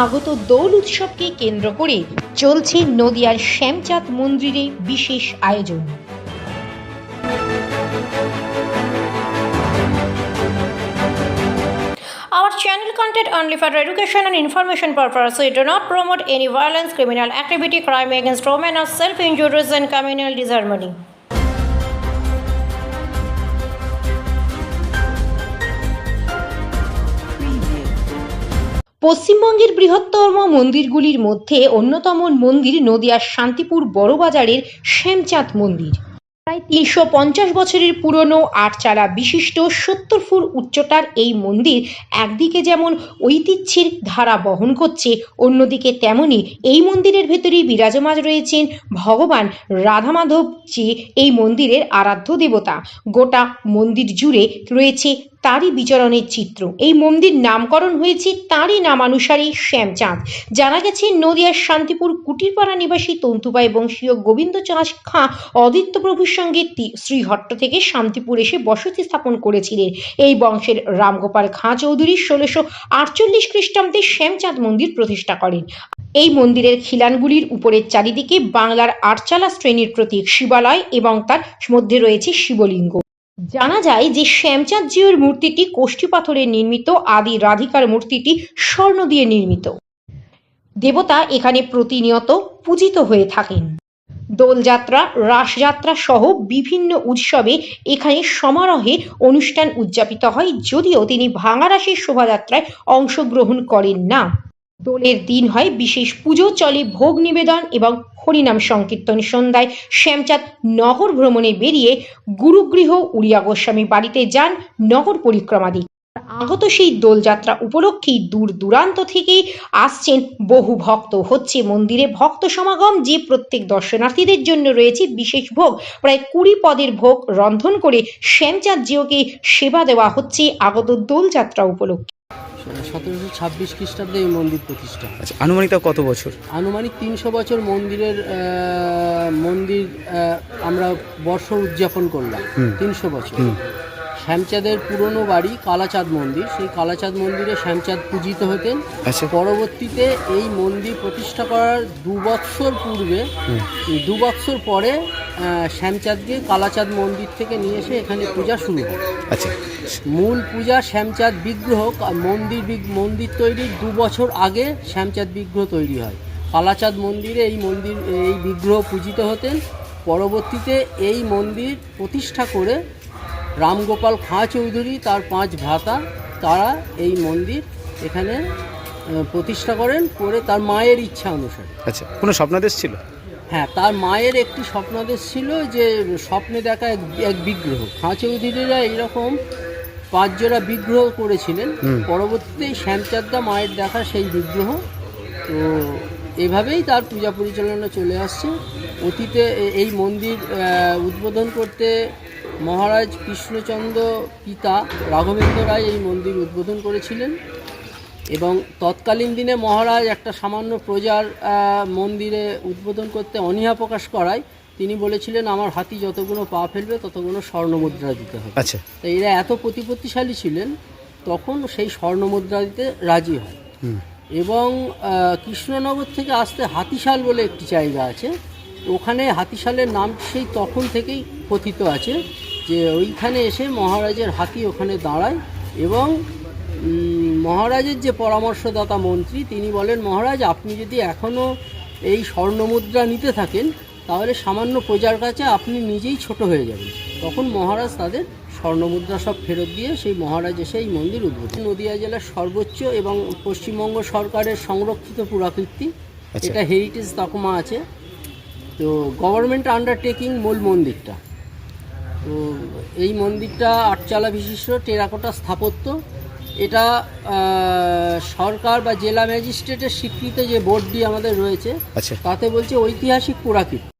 আগত দোল উৎসবকে কেন্দ্র করে চলছে নদিয়ার শ্যামচাঁদ মন্দিরে বিশেষ আয়োজন Our channel content only for education and information purpose. We do not promote any violence, criminal activity, crime against women, or self-injuries and communal disharmony. পশ্চিমবঙ্গের বৃহত্তম মন্দিরগুলির মধ্যে অন্যতম মন্দির নদিয়ার শান্তিপুর বড়বাজারের শ্যামচাঁদ মন্দির। প্রায় তিনশো পঞ্চাশ বছরের পুরনো আটচালা বিশিষ্ট সত্তর ফুট উচ্চতার এই মন্দির একদিকে যেমন ঐতিহ্যের ধারা বহন করছে, অন্যদিকে তেমনি এই মন্দিরের ভেতরেই বিরাজমান রয়েছেন ভগবান রাধা মাধব যে এই মন্দিরের আরাধ্য দেবতা। গোটা মন্দির জুড়ে রয়েছে তারই বিচরণের চিত্র। এই মন্দির নামকরণ হয়েছে তারই নামানুসারেই শ্যামচাঁদ। জানা গেছে, নদিয়ার শান্তিপুর কুটিরপাড়া নিবাসী তন্তুবাই বংশীয় গোবিন্দ চাঁদ খাঁ অদিত্য প্রভুর সঙ্গে শ্রীহট্ট থেকে শান্তিপুর এসে বসতি স্থাপন করেছিলেন। এই বংশের রামগোপাল খাঁ চৌধুরী ষোলোশো আটচল্লিশ খ্রিস্টাব্দে শ্যামচাঁদ মন্দির প্রতিষ্ঠা করেন। এই মন্দিরের খিলানগুলির উপরের চারিদিকে বাংলার আটচালা শ্রেণির প্রতীক শিবালয় এবং তার মধ্যে রয়েছে শিবলিঙ্গ। জানা যায় যে শ্যামচাঁদ জিউর মূর্তিটি কোষ্ঠী পাথরের নির্মিত, আদি রাধিকার মূর্তিটি স্বর্ণ দিয়ে নির্মিত। দেবতা এখানে প্রতিনিয়ত পূজিত হয়ে থাকেন। দোলযাত্রা, রাসযাত্রা সহ বিভিন্ন উৎসবে এখানে সমারোহে অনুষ্ঠান উদযাপিত হয়, যদিও তিনি ভাঙারাসের শোভাযাত্রায় অংশগ্রহণ করেন না। দোলের দিন হয় বিশেষ পুজো, চলে ভোগ নিবেদন এবং হরিনাম সংকীর্তন। সন্ধ্যায় শ্যামচাঁদ নগর ভ্রমণে বেরিয়ে গুরুগৃহ উড়িয়া গোস্বামী বাড়িতে যান নগর পরিক্রমা দিক আগত সেই দোলযাত্রা উপলক্ষেই দূর দূরান্ত থেকে আসছেন বহু ভক্ত। হচ্ছে মন্দিরে ভক্ত সমাগম, যে প্রত্যেক দর্শনার্থীদের জন্য রয়েছে বিশেষ ভোগ। প্রায় কুড়ি পদের ভোগ রন্ধন করে শ্যামচাঁদ জিওকে সেবা দেওয়া হচ্ছে আগত দোলযাত্রা উপলক্ষে। সতেরোশো ছাব্বিশ খ্রিস্টাব্দে এই মন্দির প্রতিষ্ঠা আচ্ছা আনুমানিক তাও কত বছর আনুমানিক তিনশো বছর মন্দিরের মন্দির আমরা বর্ষ উদযাপন করলাম। তিনশো বছর। শ্যামচাঁদের পুরনো বাড়ি কালাচাঁদ মন্দির। সেই কালাচাঁদ মন্দিরে শ্যামচাঁদ পূজিত হতেন। আচ্ছা। পরবর্তীতে এই মন্দির প্রতিষ্ঠা করার দু বৎসর পূর্বে দু বৎসর পরে শ্যামচাঁদকে কালাচাঁদ মন্দির থেকে নিয়ে এসে এখানে পূজা শুরু হয়। আচ্ছা। মূল পূজা শ্যামচাঁদ বিগ্রহ মন্দির বিগ- মন্দির তৈরির দু বছর আগে শ্যামচাঁদ বিগ্রহ তৈরি হয়। কালাচাঁদ মন্দিরে এই মন্দির এই বিগ্রহ পূজিত হতেন। পরবর্তীতে এই মন্দির প্রতিষ্ঠা করে রামগোপাল খাঁ চৌধুরী তার পাঁচ ভ্রাতা তারা এই মন্দির এখানে প্রতিষ্ঠা করেন করে তার মায়ের ইচ্ছা অনুসারে। আচ্ছা কোনো স্বপ্নাদেশ ছিল? হ্যাঁ তার মায়ের একটি স্বপ্নাদেশ ছিল যে স্বপ্নে দেখা এক এক বিগ্রহ। খাঁ চৌধুরীরা এইরকম পাঁচ জোড়া বিগ্রহ করেছিলেন। পরবর্তীতে শ্যামচাঁদদা মায়ের দেখা সেই বিগ্রহ। তো এভাবেই তার পূজা পরিচালনা চলে আসছে। অতীতে এই মন্দির উদ্বোধন করতে মহারাজ কৃষ্ণচন্দ্র পিতা রাঘবেন্দ্র রায় এই মন্দির উদ্বোধন করেছিলেন এবং তৎকালীন দিনে মহারাজ একটা সামান্য প্রজার মন্দিরে উদ্বোধন করতে অনীহা প্রকাশ করায় তিনি বলেছিলেন আমার হাতি যতগুলো পা ফেলবে ততগুলো স্বর্ণমুদ্রা দিতে হবে। আচ্ছা। তো এরা এত প্রতিপত্তিশালী ছিলেন তখন সেই স্বর্ণমুদ্রা দিতে রাজি হয়। এবং কৃষ্ণনগর থেকে আসতে হাতিশাল বলে একটি জায়গা আছে ওখানে হাতিশালের নাম সেই তখন থেকেই কথিত আছে। যে ওইখানে এসে মহারাজের হাতি ওখানে দাঁড়ায় এবং মহারাজের যে পরামর্শদাতা মন্ত্রী তিনি বলেন মহারাজ আপনি যদি এখনও এই স্বর্ণমুদ্রা নিতে থাকেন তাহলে সামান্য প্রজার কাছে আপনি নিজেই ছোট হয়ে যাবেন। তখন মহারাজ তাদের স্বর্ণমুদ্রা সব ফেরত দিয়ে সেই মহারাজ এসে এই মন্দির উদ্বোধন নদিয়া জেলার সর্বোচ্চ এবং পশ্চিমবঙ্গ সরকারের সংরক্ষিত পুরাকীর্তি। আচ্ছা। এটা হেরিটেজ তকমা আছে। তো গভর্নমেন্ট আন্ডারটেকিং মূল মন্দিরটা। এই মন্দিরটা আটচালা বিশিষ্ট টেরাকোটা স্থাপত্য। এটা সরকার বা জেলা ম্যাজিস্ট্রেটের স্বীকৃত যে বোর্ডটি আমাদের রয়েছে আচ্ছা। তাতে বলছে ঐতিহাসিক পুরাকীর্তি।